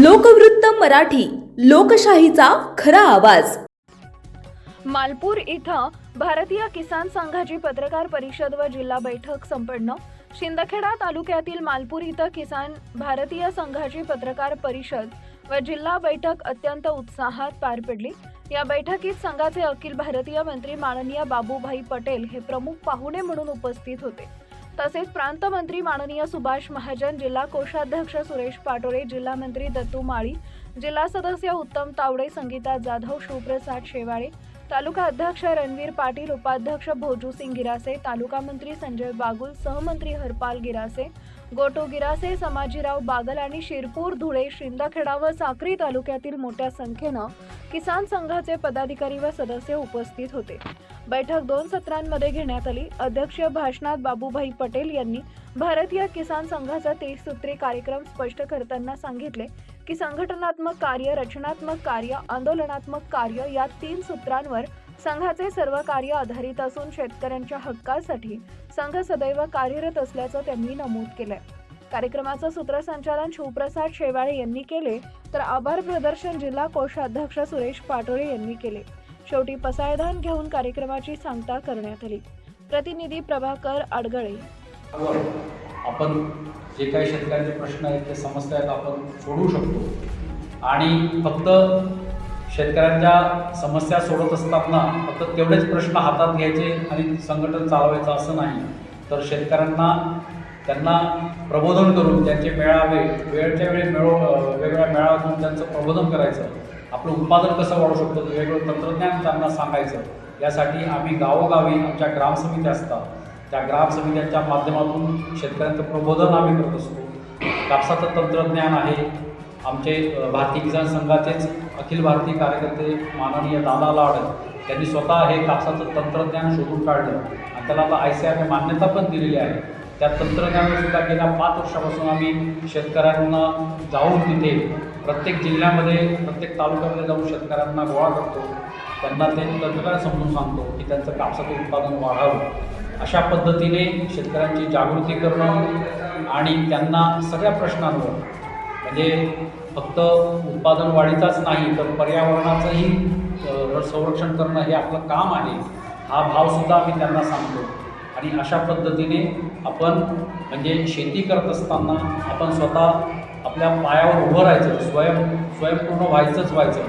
लोकवृत्त मराठी लोकशाहीचा खरा आवाज. मालपूर इथं भारतीय किसान संघाची पत्रकार परिषद व जिल्हा बैठक संपन्न. शिंदखेडा तालुक्यातील मालपूर इथं किसान भारतीय संघाची पत्रकार परिषद व जिल्हा बैठक अत्यंत उत्साहात पार पडली. या बैठकीत संघाचे अखिल भारतीय मंत्री माननीय बाबूभाई पटेल हे प्रमुख पाहुणे म्हणून उपस्थित होते. तसेच प्रांतमंत्री माननीय सुभाष महाजन जिल्हा कोषाध्यक्ष सुरेश पाटोळे जिल्हा मंत्री दत्तू माळी जिल्हा सदस्य उत्तम तावडे संगीता जाधव शिवप्रसाद शेवाळे तालुका अध्यक्ष रणवीर पाटील उपाध्यक्ष भोजू सिंग गिरासे तालुका मंत्री संजय बागुल सहमंत्री हरपाल गिरासे गोटू गिरासे समाजीराव बागल आणि शिरपूर धुळे शिंदखेडा व साक्री तालुक्यातील मोठ्या संख्येनं किसान संघाचे पदाधिकारी व सदस्य उपस्थित होते. बैठक दोन सत्रांमध्ये घेण्यात आली. अध्यक्षीय भाषणात बाबूभाई पटेल यांनी भारतीय किसान संघाचा त्रिसूत्री कार्यक्रम स्पष्ट करताना सांगितले की संघटनात्मक कार्य रचनात्मक कार्य आंदोलनात्मक कार्य या तीन सूत्रांवर संघाचे सर्व कार्य आधारित असून शेतकऱ्यांच्या हक्कासाठी संघ सदैव कार्यरत असल्याचं त्यांनी नमूद केलंय. कार्यक्रमाचं सूत्रसंचालन शिवप्रसाद शेवाळे यांनी केले तर आभार प्रदर्शन जिल्हा कोषाध्यक्ष सुरेश पाटोळे यांनी केले. शेवटी पसायदान घेऊन कार्यक्रमाची सांगता करण्यात आली. प्रतिनिधी प्रभाकर आडगळे. आपण जे काही शेतकऱ्यांचे प्रश्न आहेत ते समस्या आहेत आपण सोडवू शकतो. आणि फक्त शेतकऱ्यांच्या समस्या सोडत असताना फक्त तेवढेच प्रश्न हातात घ्यायचे आणि संघटन चालवायचं असं नाही. तर शेतकऱ्यांना त्यांना प्रबोधन करून त्यांचे मेळावे वेळच्या वेळी मेळो वेगवेगळ्या मेळाव्यातून त्यांचं प्रबोधन करायचं. आपलं उत्पादन कसं वाढू शकतो? वेगवेगळं तंत्रज्ञान त्यांना सांगायचं. यासाठी आम्ही गावोगावी आमच्या ग्रामसमित्या असतात. त्या ग्रामसमित्यांच्या माध्यमातून शेतकऱ्यांचं प्रबोधन आम्ही करत असतो. कापसाचं तंत्रज्ञान आहे. आमचे भारतीय किसान संघाचेच अखिल भारतीय कार्यकर्ते माननीय दादा लाड त्यांनी स्वतः हे कापसाचं तंत्रज्ञान शोधून काढलं. आणि त्याला आता आय सी आरने मान्यता पण दिलेली आहे. त्या तंत्रज्ञानासुद्धा गेल्या पाच वर्षापासून आम्ही शेतकऱ्यांना जाऊन तिथे प्रत्येक जिल्ह्यामध्ये प्रत्येक तालुक्यामध्ये जाऊन शेतकऱ्यांना गोळा करतो. त्यांना ते तंत्रज्ञान समजून सांगतो की त्यांचं कापसाचं उत्पादन वाढावं. अशा पद्धतीने शेतकऱ्यांची जागृती करणं आणि त्यांना सगळ्या प्रश्नांवर म्हणजे फक्त उत्पादन वाढीचाच नाही तर पर्यावरणाचंही संरक्षण करणं हे आपलं काम आहे हा भावसुद्धा आम्ही त्यांना सांगतो. आणि अशा पद्धतीने आपण म्हणजे शेती करत असताना आपण स्वतः आपल्या पायावर उभं राहायचं स्वयं स्वयंपूर्ण व्हायचंच व्हायचं.